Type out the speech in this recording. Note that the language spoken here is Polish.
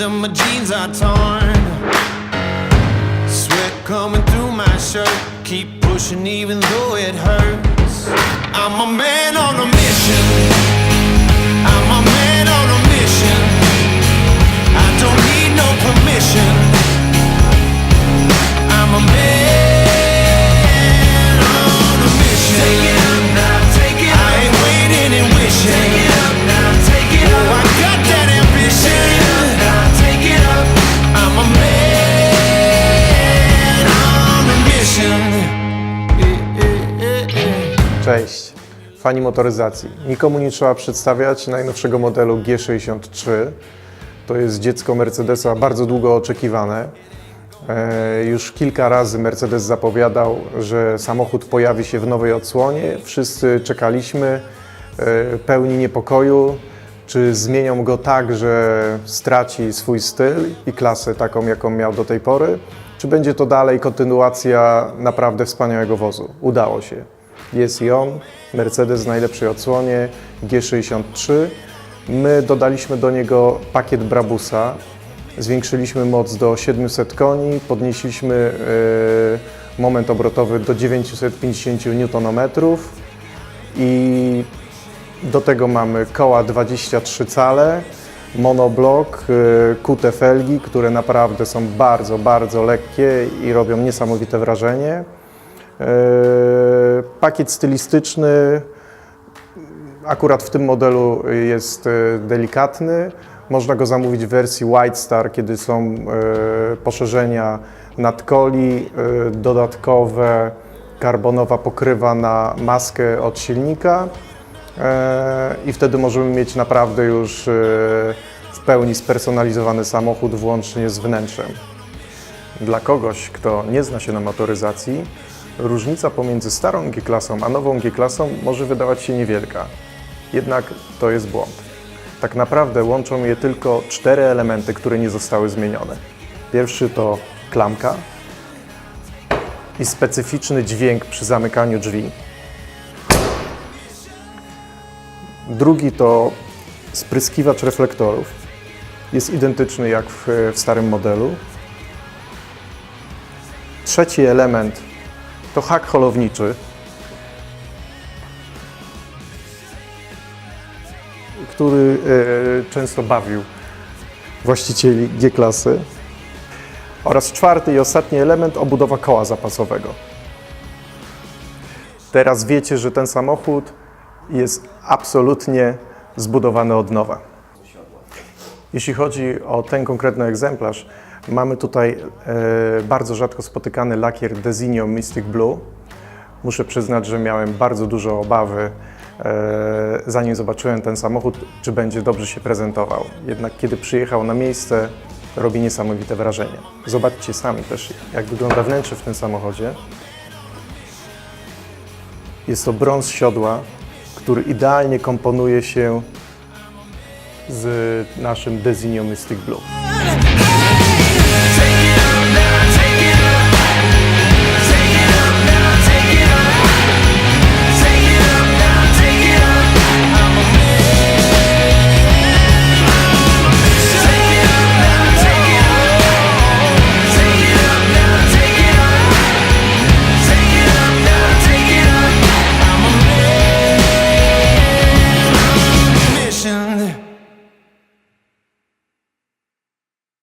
of my jeans are torn. Sweat coming through my shirt, keep pushing even though it hurts. Cześć, fani motoryzacji. Nikomu nie trzeba przedstawiać najnowszego modelu G63. To jest dziecko Mercedesa bardzo długo oczekiwane. E, Już kilka razy Mercedes zapowiadał, że samochód pojawi się w nowej odsłonie. Wszyscy czekaliśmy, e, pełni niepokoju, czy zmienią go tak, że straci swój styl i klasę taką, jaką miał do tej pory, czy będzie to dalej kontynuacja naprawdę wspaniałego wozu. Udało się. Jest on, Mercedes w najlepszej odsłonie, G63. My dodaliśmy do niego pakiet Brabusa, zwiększyliśmy moc do 700 koni, podnieśliśmy e, moment obrotowy do 950 Nm i do tego mamy koła 23 cale, monoblok, y, kute felgi, które naprawdę są bardzo, bardzo lekkie i robią niesamowite wrażenie. Pakiet stylistyczny akurat w tym modelu jest y, delikatny. Można go zamówić w wersji White Star, kiedy są y, poszerzenia nadkoli, y, dodatkowe karbonowa pokrywa na maskę od silnika. E, i wtedy możemy mieć naprawdę już e, w pełni spersonalizowany samochód, włącznie z wnętrzem. Dla kogoś, kto nie zna się na motoryzacji, różnica pomiędzy starą G-klasą a nową G-klasą może wydawać się niewielka. Jednak to jest błąd. Tak naprawdę łączą je tylko cztery elementy, które nie zostały zmienione. Pierwszy to klamka i specyficzny dźwięk przy zamykaniu drzwi. Drugi to spryskiwacz reflektorów. Jest identyczny jak w, w starym modelu. Trzeci element to hak holowniczy, który e, często bawił właścicieli G-klasy. Oraz czwarty i ostatni element obudowa koła zapasowego. Teraz wiecie, że ten samochód jest absolutnie zbudowany od nowa. Jeśli chodzi o ten konkretny egzemplarz, mamy tutaj e, bardzo rzadko spotykany lakier Designo Mystic Blue. Muszę przyznać, że miałem bardzo dużo obawy, e, zanim zobaczyłem ten samochód, czy będzie dobrze się prezentował. Jednak kiedy przyjechał na miejsce, robi niesamowite wrażenie. Zobaczcie sami też, jak wygląda wnętrze w tym samochodzie. Jest to brąz siodła, który idealnie komponuje się z naszym Designo Mystic Blue. Take